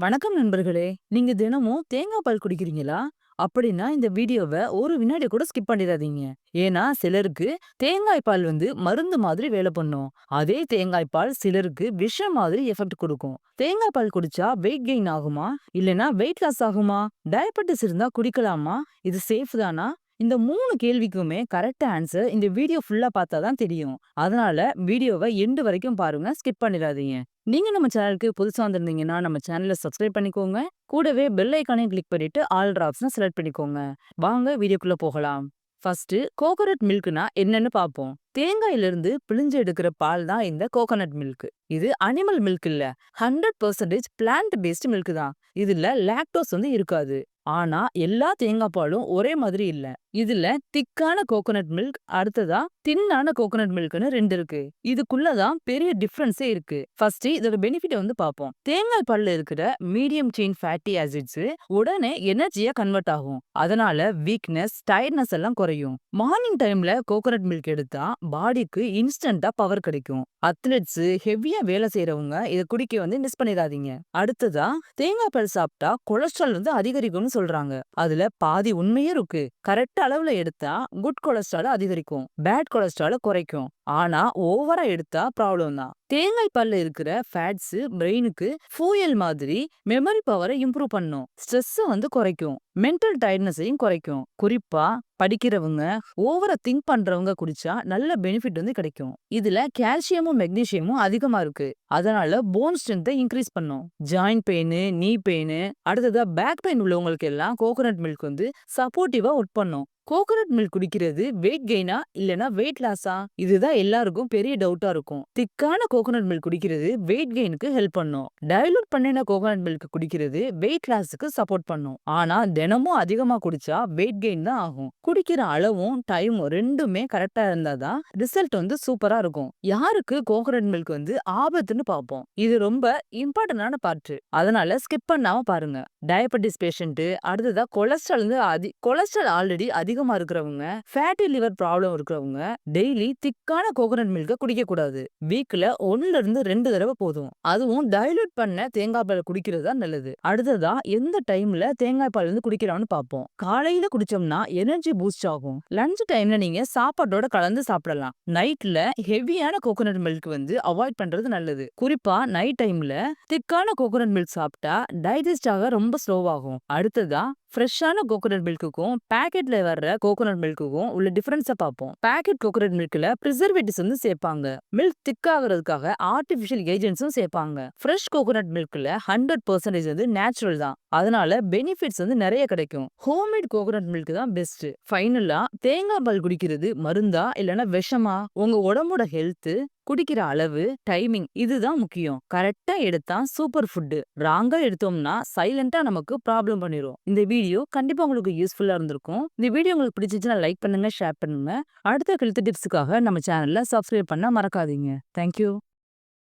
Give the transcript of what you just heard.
வணக்கம் நண்பர்களே! நீங்க தினமும் தேங்காய் பால் குடிக்கிறீங்களா? அப்படின்னா இந்த வீடியோவ ஒரு வினாடி கூட ஸ்கிப் பண்ணிடாதீங்க ஏன்னா சிலருக்கு தேங்காய் பால் வந்து மருந்து மாதிரி வேலை பண்ணும். அதே தேங்காய் பால் சிலருக்கு விஷம் மாதிரி எஃபெக்ட் குடுக்கும். தேங்காய் பால் குடிச்சா வெயிட் கெயின் ஆகுமா? இல்லனா வெயிட் லாஸ் ஆகுமா? டயபெட்டிஸ் இருந்தா குடிக்கலாமா? இது சேஃப் தானா? இந்த மூணு கேள்விக்குமே கரெக்ட் ஆன்சர் இந்த வீடியோ ஃபுல்லா பார்த்தா தான் தெரியும். அதனால வீடியோவ எண்டு வரைக்கும் பாருங்க. ஸ்கிப் பண்ணிடாதீங்க நீங்க நம்ம சேனலுக்கு புதுசா வந்திருந்தீங்கன்னா, நம்ம சேனலை சப்ஸ்கிரைப் பண்ணிக்கோங்க. கூடவே பெல் ஐக்கானையும் கிளிக் பண்ணிட்டு ஆல் ஆப்ஷன செலக்ட் பண்ணிக்கோங்க. வாங்க வீடியோக்குள்ள போகலாம். ஃபர்ஸ்ட் கோகனட் மில்க்னா என்னன்னு பார்ப்போம். தேங்காயிலிருந்து பிழிஞ்சு எடுக்கிற பால் தான் இந்த கோகனட் மில்க். இது அனிமல் மில்க் இல்ல. 100% பிளான்ட் பேஸ்ட் மில்க் தான். இதுல லாக்டோஸ் வந்து இருக்காது. ஆனா எல்லா தேங்காய் பாலும் ஒரே மாதிரி இல்ல. இதுல திக்கான கோகோனட் மில்க், அடுத்ததா தின்னான கோகனட் மில்க்னு ரெண்டு இருக்கு. இதுக்குள்ள தான் பெரிய டிஃபரன்ஸே இருக்கு. ஃபர்ஸ்ட் இதோட பெனிஃபிட் வந்து பார்ப்போம். தேங்காய் பால்ல இருக்கிற மீடியம் செயின் ஃபேட்டி ஆசிட்ஸ் உடனே எனர்ஜியா கன்வெர்ட் ஆகும். அதனால வீக்னஸ், டயர்ட்னஸ் எல்லாம் குறையும். மார்னிங் டைம்ல கோகோனட் மில்க் எடுத்தா பாடிக்கு இன்ஸ்டன்டா பவர் கிடைக்கும். அத்லெட்ஸ், ஹெவியா வேலை செய்றவங்க இதை குடிக்க வந்து மிஸ் பண்ணிடாதீங்க அடுத்ததா தேங்காய் பால் சாப்பிட்டா கொலஸ்ட்ரால் வந்து அதிகரிக்கும்னு சொல்றாங்க. அதுல பாதி உண்மையும் இருக்கு. கரெக்ட் அளவுல எடுத்தா குட் கொலஸ்ட்ரால அதிகரிக்கும். பேட் கொலஸ்ட்ரால குறைக்கும். ஆனா ஓவரா எடுத்தா ப்ராப்ளம் தான். தேங்காய் பல்ல இருக்கிற ஃபேட்ஸ் பிரெயினுக்கு ஃபூயல் மாதிரி மெமரி பவரை இம்ப்ரூவ் பண்ணும். ஸ்ட்ரெஸ்ஸ வந்து குறைக்கும். மென்டல் டயர்ட்னஸையும் குறைக்கும். குறிப்பா படிக்கிறவங்க, ஓவரா திங்க் பண்றவங்க குடிச்சா நல்ல பெனிஃபிட் வந்து கிடைக்கும். இதுல கால்சியமும், மெக்னீசியமும் அதிகமா இருக்கு. அதனால போன் ஸ்ட்ரென்த்த இன்க்ரீஸ் பண்ணும். ஜாயிண்ட் பெயின், நீ பெயின், அடுத்ததா பேக் பெயின் உள்ளவங்களுக்கு எல்லாம் கோகோனட் மில்க் வந்து சப்போர்ட்டிவா ஒர்க் பண்ணும். கோகனட் மில்க் குடிக்கிறது வெயிட் கெயினா இல்லனா வெயிட் லாஸா? இதுதான் எல்லாருக்கும் பெரிய டவுட்டா இருக்கும். திக்கான கோகனட் மில்க் குடிக்கிறது வெயிட் கெயினுக்கு ஹெல்ப் பண்ணும். டைலூட் பண்ணின கோகனட் மில்க் குடிக்கிறது வெயிட் லாஸுக்கு சப்போர்ட் பண்ணும். ஆனா தினமும் அதிகமா குடிச்சா வெயிட் கெயின் தான் ஆகும். குடிக்கிற அளவும், டைமும் ரெண்டுமே கரெக்டா இருந்தாதான் ரிசல்ட் வந்து சூப்பரா இருக்கும். யாருக்கு கோகனட் மில்க் வந்து ஆபத்துன்னு பார்ப்போம். இது ரொம்ப இம்பார்ட்டன்டான பார்ட். அதனால ஸ்கிப் பண்ணாம பாருங்க. டயபெட்டிஸ் பேஷண்ட், அடுத்ததா கொலஸ்ட்ரால் வந்து அதி கொலஸ்ட்ரால் ஆல்ரெடி அதிகமா இருக்கிறவங்க, ஃபேட்டி லிவர் ப்ராப்ளம் இருக்கிறவங்க டெய்லி திக்கான கோகனட் மில்க்க குடிக்க கூடாது. வீக்ல ஒன்னுல இருந்து ரெண்டு தடவை போதும். அதுவும் டைலூட் பண்ண தேங்காய் பால் குடிக்கிறது தான் நல்லது. அடுத்ததா எந்த டைம்ல தேங்காய் பால் வந்து குடிக்கிறான்னு பார்ப்போம். காலையில குடிச்சோம்னா எனர்ஜி பூஸ்ட் ஆகும். லஞ்ச் டைம்ல நீங்க சாப்பாட்டோட கலந்து சாப்பிடலாம். நைட்ல ஹெவியான கோகனட் மில்க் வந்து அவாய்ட் பண்றது நல்லது. குறிப்பா நைட் டைம்ல திக்கான கோகனட் மில்க் சாப்பிட்டா டைஜஸ்ட் ஆக ரொம்ப ஸ்லோவாகும். அடுத்ததா ஃப்ரெஷ்ஷான கோகோனட் மில்க்குக்கும், பாக்கெட்ல வர்ற கோகோனட் மில்க்குக்கும் உள்ள டிஃபரன்ஸை பார்ப்போம். பேக்கெட் கோகோனட் மில்க்ல ப்ரிசர்வேட்டிவ்ஸ் வந்து சேர்ப்பாங்க. மில்க் திக் ஆகுறதுக்காக ஆர்டிபிஷியல் ஏஜென்ட்ஸும் சேர்ப்பாங்க. ஃப்ரெஷ் கோகோனட் மில்க்ல 100% வந்து நேச்சுரல் தான். அதனால பெனிஃபிட்ஸ் வந்து நிறைய கிடைக்கும். ஹோம்மேட் கோகோனட் மில்க் தான் பெஸ்ட். ஃபைனலா தேங்காய் பால் குடிக்கிறது மருந்தா இல்லனா விஷமா? உங்க உடம்போட ஹெல்த், குடிக்கிற அளவு, டைமிங் இதுதான் முக்கியம். கரெக்டா எடுத்தா சூப்பர் ஃபுட்டு ராங்கா எடுத்தோம்னா சைலன்ட்டா நமக்கு ப்ராப்ளம் பண்ணிரும். இந்த வீடியோ கண்டிப்பா உங்களுக்கு யூஸ்ஃபுல்லா இருந்திருக்கும். இந்த வீடியோ உங்களுக்கு பிடிச்சிச்சுன்னா லைக் பண்ணுங்க, ஷேர் பண்ணுங்க. அடுத்த ஹெல்த் டிப்ஸுக்காக நம்ம சேனல்ல சப்ஸ்கிரைப் பண்ண மறக்காதீங்க. Thank you.